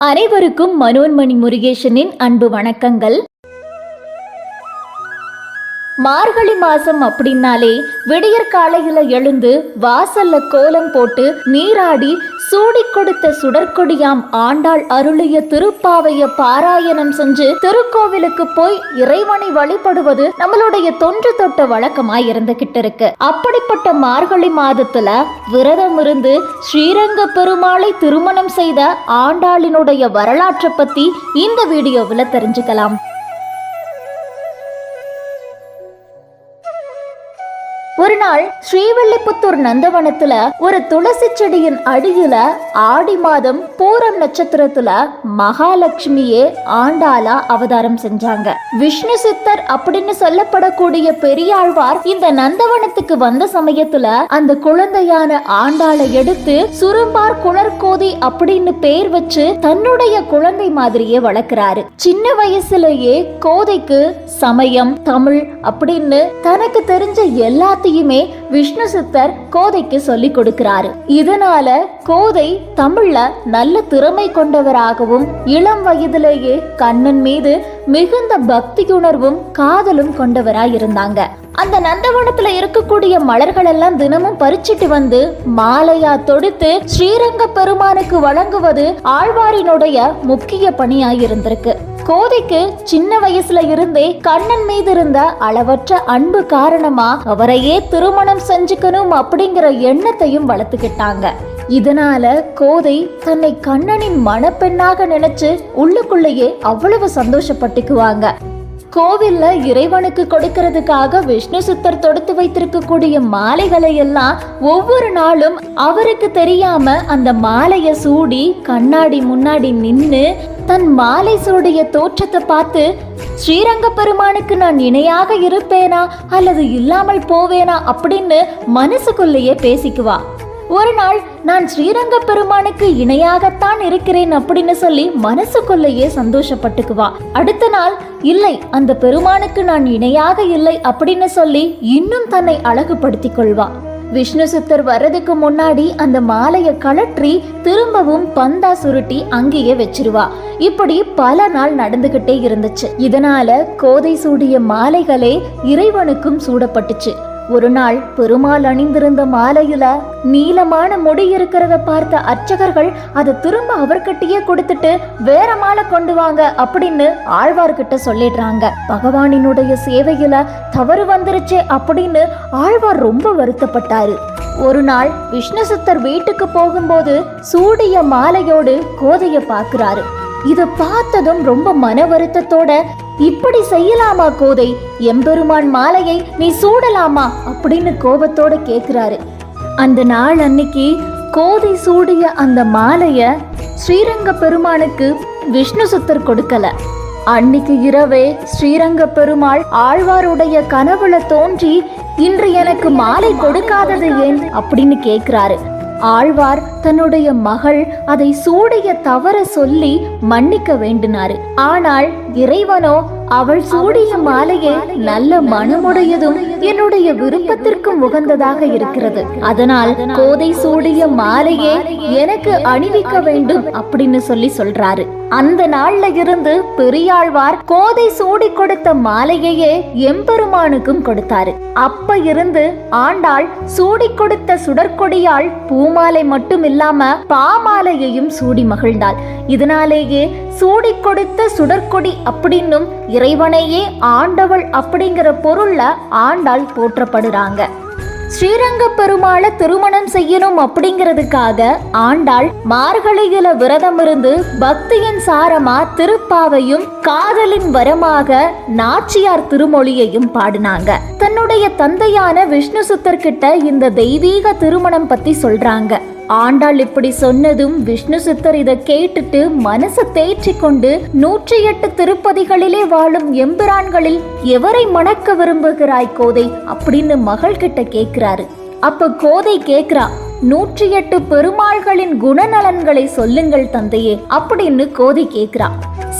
அனைவருக்கும் மனோன்மணி முருகேசனின் அன்பு வணக்கங்கள். மார்கழி மாசம் அப்படின்னாலே விடியற் காலையில எழுந்து வாசல்ல கோலம் போட்டு நீராடி சூடி கொடுத்த சுடற்கொடியாம் ஆண்டாள் அருளிய திருப்பாவைய பாராயணம் செஞ்சு திருக்கோவிலுக்கு போய் இறைவனை வழிபடுவது நம்மளுடைய தொன்று தொட்ட வழக்கமாய் இருந்துகிட்டு இருக்கு. அப்படிப்பட்ட மார்கழி மாதத்துல விரதம் இருந்து ஸ்ரீரங்க பெருமாளை திருமணம் செய்த ஆண்டாளினுடைய வரலாற்றை பத்தி இந்த வீடியோவில் தெரிஞ்சுக்கலாம். ஒரு நாள் ஸ்ரீவில்லிபுத்தூர் நந்தவனத்துல ஒரு துளசி செடியின் அடியில ஆடி மாதம் பூரம் நட்சத்திரத்துல மகாலட்சுமியே ஆண்டாளா அவதாரம் செஞ்சாங்க. விஷ்ணு சித்தர் அப்படின்னு சொல்லப்படக்கூடிய பெரியாழ்வார் இந்த நந்தவனத்துக்கு வந்த சமயத்துல அந்த குழந்தையான ஆண்டாளை எடுத்து சுரும்பார் குளர்கோதி அப்படின்னு பேர் வச்சு தன்னுடைய குழந்தை மாதிரியே வளர்க்கிறாரு. சின்ன வயசுலயே கோதைக்கு சமயம் தமிழ் அப்படின்னு தனக்கு தெரிஞ்ச எல்லாத்தையும் விஷ்ணு சித்தர் கோதைக்கு சொல்லி கொடுக்கிறாரு. இதனால கோதை தமிழ்ல நல்ல திறமை கொண்டவராகவும் இளம் வயதிலேயே கண்ணன் மீது மிகுந்த பக்தியுணர்வும் காதலும் கொண்டவராய் இருந்தாங்க அந்த நந்தவனத்துல இருக்கக்கூடிய மலர்கள் எல்லாம் தினமும் பறிச்சிட்டு வந்து மாலையா தொடுத்து ஸ்ரீரங்க பெருமானுக்கு வழங்குவது ஆழ்வாரினுடைய முக்கிய பணியாய் இருந்திருக்கு கோதைக்கு சின்ன வயசுல இருந்தே கண்ணன் மீது இருந்த அளவற்ற அன்பு காரணமா அவரையே திருமணம் செஞ்சுக்கணும் அப்படிங்கிற எண்ணத்தையும் வளர்த்துக்கிட்டாங்க. இதனால கோதை தன்னை கண்ணனின் மணப்பெண்ணாக நினைச்சு உள்ளுக்குள்ளேயே அவ்வளவு சந்தோஷப்பட்டுக்குவாங்க. கோவில்ல இறைவனுக்கு கொடுக்கறதுக்காக விஷ்ணு சித்தர் தொடுத்து வைத்திருக்கக்கூடிய மாலைகளை எல்லாம் ஒவ்வொரு நாளும் அவருக்கு தெரியாம அந்த மாலைய சூடி கண்ணாடி முன்னாடி நின்னு தன் மாலை சூடிய தோற்றத்தை பார்த்து ஸ்ரீரங்க பெருமானுக்கு நான் இணையாக இருப்பேனா? அல்லது இல்லாமல் போவேனா? அப்படின்னு மனசுக்குள்ளேயே பேசிக்குவா. ஒரு நாள் நான் ஸ்ரீரங்க பெருமானுக்கு இணையாகத்தான் இருக்கிறேன் அப்படின்னு சொல்லி மனசுக்குள்ளேயே சந்தோஷப்பட்டுக்குவா அடுத்த நாள் இல்லை அந்த பெருமானுக்கு நான் இணையாக இல்லை அப்படின்னு சொல்லி இன்னும் தன்னை அழகுபடுத்திக் கொள்வா. விஷ்ணு சித்தர் வர்றதுக்கு முன்னாடி அந்த மாலையை கழற்றி திரும்பவும் பந்தா சுருட்டி அங்கேயே வச்சிருவா. இப்படி பல நாள் நடந்துகிட்டே இருந்துச்சு. இதனால கோதை சூடிய மாலைகளே இறைவனுக்கும் சூடப்பட்டுச்சு. ஒரு நாள் பெருமாள் அணிந்திருந்த மாலையில நீளமான முடி இருக்கிறத பார்த்த அர்ச்சகர்கள் அதை திரும்ப அவர்கிட்டயே கொடுத்துட்டு வேற மாலை கொண்டு வாங்க அப்படின்னு ஆழ்வார்கிட்ட சொல்லிடுறாங்க. பகவானினுடைய சேவையில தவறு வந்துருச்சே அப்படின்னு ஆழ்வார் ரொம்ப வருத்தப்பட்டாரு. ஒரு நாள் விஷ்ணு சித்தர் வீட்டுக்கு போகும்போது சூடிய மாலையோடு கோதைய பார்க்கிறாரு. இத பார்த்ததும் ரொம்ப மன வருத்தத்தோட இப்படி செய்யலாமா கோதை? எம்பெருமான் மாலையை நீ சூடலாமா? அப்படின்னு கோபத்தோட கேக்குறாரு. அந்த நாள் அன்னைக்கு கோதை சூடிய அந்த மாலைய ஸ்ரீரங்க பெருமானுக்கு விஷ்ணு சுத்தர் கொடுக்கல. அன்னைக்கு இரவே ஸ்ரீரங்க பெருமாள் ஆழ்வாருடைய கனவுல தோன்றி இன்று எனக்கு மாலை கொடுக்காதது ஏன்? அப்படின்னு கேக்குறாரு. ஆழ்வார் தன்னுடைய மகள் அதை சூடைய தவற சொல்லி மன்னிக்க வேண்டினாரு. ஆனால் இறைவனோ அவள் சூடிய மாலையே நல்ல மனமுடையதும் என்னுடைய விருப்பத்திற்கும் உகந்ததாக இருக்கிறது. அதனால் கோதை சூடிய மாலையே எனக்கு அணிவிக்க வேண்டும் அப்படின்னு சொல்லி சொல்றாரு. அந்த நாள்ல இருந்து பெரியாழ்வார் கோதை சூடி கொடுத்த மாலையையே எம்பெருமானுக்கும் கொடுத்தாரு. அப்ப இருந்து ஆண்டாள் சூடி கொடுத்த சுடற்கொடியாள் பூமாலை மட்டும் இல்லாம பாமாலையையும் சூடி மகிழ்ந்தாள். இதனாலேயே சூடி கொடுத்த சுடற்கொடி அப்படின்னும் இறைவனையே ஆண்டவள் அப்படிங்கிற பொருள்ல ஆண்டாள் போற்றப்படுறாங்க. ஸ்ரீரங்க பெருமாளை திருமணம் செய்யணும் அப்படிங்கிறதுக்காக ஆண்டாள் மார்கழியில விரதம் இருந்து பக்தியின் சாரமா திருப்பாவையும் காதலின் வரமாக நாச்சியார் திருமொழியையும் பாடினாங்க. தன்னுடைய தந்தையான விஷ்ணு சுத்தர்கிட்ட இந்த தெய்வீக திருமணம் பத்தி சொல்றாங்க. ஆண்டாள் இப்படி சொன்னதும் விஷ்ணு சித்தர் இதை கேட்டுட்டு மனசை தேற்றி கொண்டு நூற்றி எட்டு திருப்பதிகளிலே வாழும் எம்பிரான்களில் எவரை மணக்க விரும்புகிறாய் கோதை அப்படின்னு மகள் கிட்ட கேக்குறாரு. அப்ப கோதை கேக்குறா நூற்றி எட்டு பெருமாள்களின் குணநலன்களை சொல்லுங்கள் தந்தையே அப்படின்னு கோதை கேக்குறா.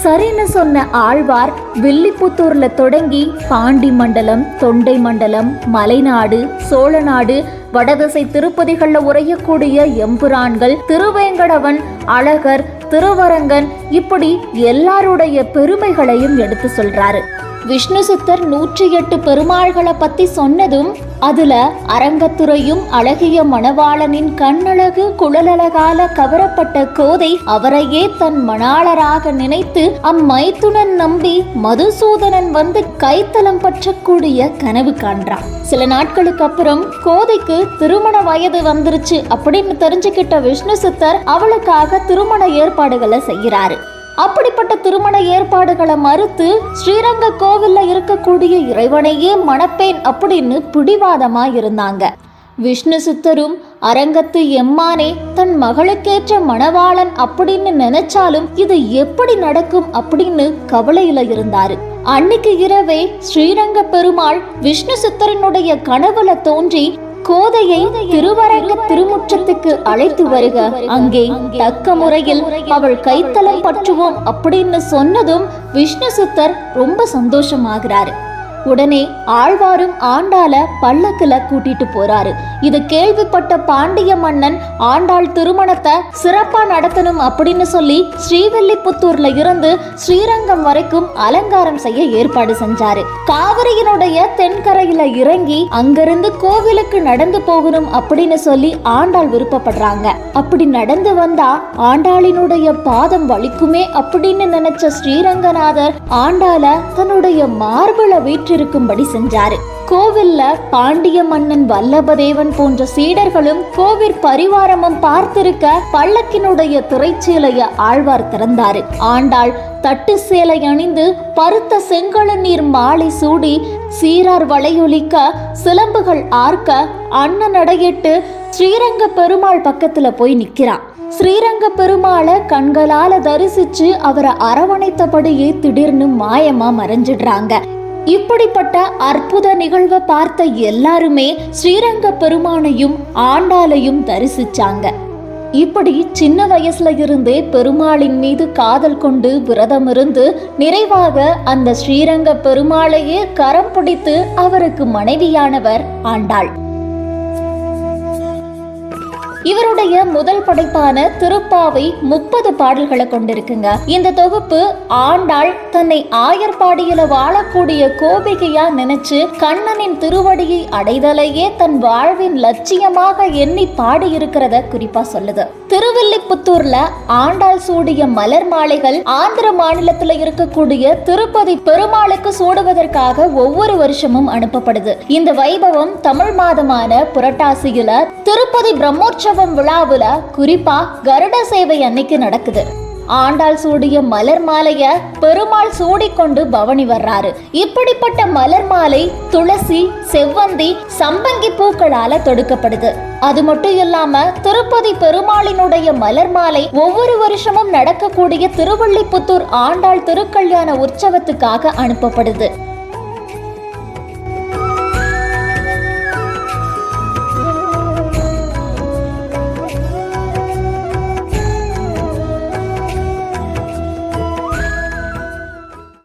சரின்னு சொன்ன ஆழ்வார் வில்லிபுத்தூர்ல தொடங்கி பாண்டி மண்டலம் தொண்டை மண்டலம் மலைநாடு சோழநாடு வடதிசை திருப்பதிகளில் உரையக்கூடிய எம்புரான்கள் திருவேங்கடவன் அழகர் திருவரங்கன் இப்படி எல்லாருடைய பெருமைகளையும் எடுத்து சொல்றாரு. விஷ்ணு சித்தர் நூற்றி எட்டு பெருமாள்களை பத்தி சொன்னதும் அதுல அரங்கத்துறையும் அழகிய மணவாளனின் கண்ணழகு குழலழகால கவரப்பட்ட கோதை அவரையே தன் மணாளராக நினைத்து அம்மைத்துனன் நம்பி மதுசூதனன் வந்து கைத்தலம் பற்றக்கூடிய கனவு காண்றான். சில நாட்களுக்கு அப்புறம் கோதைக்கு திருமண வயது வந்துருச்சு அப்படின்னு தெரிஞ்சுக்கிட்ட விஷ்ணு சித்தர் அவளுக்காக திருமண ஏற்பாடுகளை செய்கிறாரு. அப்படிப்பட்ட திருமண ஏற்பாடுகளை மறுத்து ஸ்ரீரங்க கோவில்ல இருக்கக்கூடிய இறைவனையே மணப்பேன் அப்படின்னு பிடிவாதமா இருந்தாங்க. விஷ்ணு சித்தரும் அரங்கத்து எம்மானே தன் மகளுக்கேற்ற மணவாளன் அப்படின்னு நினைச்சாலும் இது எப்படி நடக்கும் அப்படின்னு கவலையில இருந்தாரு. அன்னைக்கு இரவே ஸ்ரீரங்க பெருமாள் விஷ்ணு சித்தரனுடைய கனவுல தோன்றி கோதையை திருவரங்க திருமுற்றத்துக்கு அழைத்து வருக. அங்கே தக்க முறையில் அவள் கைத்தலம் பற்றுவோம் அப்படின்னு சொன்னதும் விஷ்ணு சித்தர் ரொம்ப சந்தோஷமாகிறாரு. உடனே ஆழ்வாரும் ஆண்டாள பல்லக்குல கூட்டிட்டு போறாரு. இது கேள்விப்பட்ட பாண்டிய மன்னன் ஆண்டாள் திருமணத்தை சிறப்பா நடத்தணும் அப்படின்னு சொல்லி ஸ்ரீவில்லிபுத்தூர்ல இருந்து ஸ்ரீரங்கம் வரைக்கும் அலங்காரம் செய்ய ஏற்பாடு செஞ்சாரு. காவிரியினுடைய தென்கரையில இறங்கி அங்கிருந்து கோவிலுக்கு நடந்து போகணும் அப்படின்னு சொல்லி ஆண்டாள் விருப்பப்படுறாங்க. அப்படி நடந்து வந்தா ஆண்டாளினுடைய பாதம் வலிக்குமே அப்படின்னு நினைச்ச ஸ்ரீரங்கநாதர் ஆண்டாள தன்னுடைய மார்புல வீற்றிருக்கும்படி செஞ்சாரு. கோவில்ல பாண்டிய மன்னன் வல்லபதேவன் போன்ற சீடர்களும் கோவில் பரிவாரமும் பார்த்திருக்க பல்லக்கினுடைய திரைச்சீலைய ஆழ்வார் திறந்தாரு. ஆண்டாள் தட்டு சேலை அணிந்து பருத்த செங்கல நீர் மாலை சூடி சீரார் வளையொலிக்க சிலம்புகள் ஆர்க்க அண்ணன் நடையிட்டு ஸ்ரீரங்க பெருமாள் பக்கத்துல போய் நிக்கிறான். ஸ்ரீரங்க பெருமாளை கண்களால தரிசிச்சு அவரை அரவணைத்தபடியே திடீர்னு மாயமா மறைஞ்சிடுறாங்க. இப்படிப்பட்ட அற்புத நிகழ்வை பார்த்த எல்லாருமே ஸ்ரீரங்க பெருமானையும் ஆண்டாளையும் தரிசிச்சாங்க. இப்படி சின்ன வயசுல இருந்தே பெருமாளின் மீது காதல் கொண்டு விரதம் இருந்து நிறைவாக அந்த ஸ்ரீரங்க பெருமாளையே கரம் பிடித்து அவருக்கு மனைவியானவர் ஆண்டாள். இவருடைய முதல் படைப்பான திருப்பாவை முப்பது பாடல்களை கொண்டிருக்குங்க. இந்த தொகுப்பு ஆண்டாள் தன்னை ஆயர்பாடியில வாழக்கூடிய கோபிகையா நினைச்சு கண்ணனின் திருவடியை அடைதலையே தன் வாழ்வின் லட்சியமாக எண்ணி பாடியிருக்கிறத குறிப்பா சொல்லுது. திருவில்லிபுத்தூர்ல ஆண்டாள் சூடிய மலர் மாலைகள் ஆந்திர மாநிலத்துல இருக்கக்கூடிய திருப்பதி பெருமாளுக்கு சூடுவதற்காக ஒவ்வொரு வருஷமும் அனுப்பப்படுது. இந்த வைபவம் தமிழ் மாதமான புரட்டாசியில திருப்பதி பிரம்மோற்சவம் விழாவுல குறிப்பா கருட சேவை அன்னைக்கு நடக்குது. ஆண்டாள் சூடிய மலர் மாலைய பெருமாள் சூடிக்கொண்டு பவனி வர்றாரு. இப்படிப்பட்ட மலர் மாலை துளசி செவ்வந்தி சம்பங்கி பூக்களால தொடுக்கப்படுது. அது மட்டும் இல்லாம திருப்பதி பெருமாளினுடைய மலர் மாலை ஒவ்வொரு வருஷமும் நடக்கக்கூடிய திருவள்ளிபுத்தூர் ஆண்டாள் திருக்கல்யாண உற்சவத்துக்காக அனுப்பப்படுது.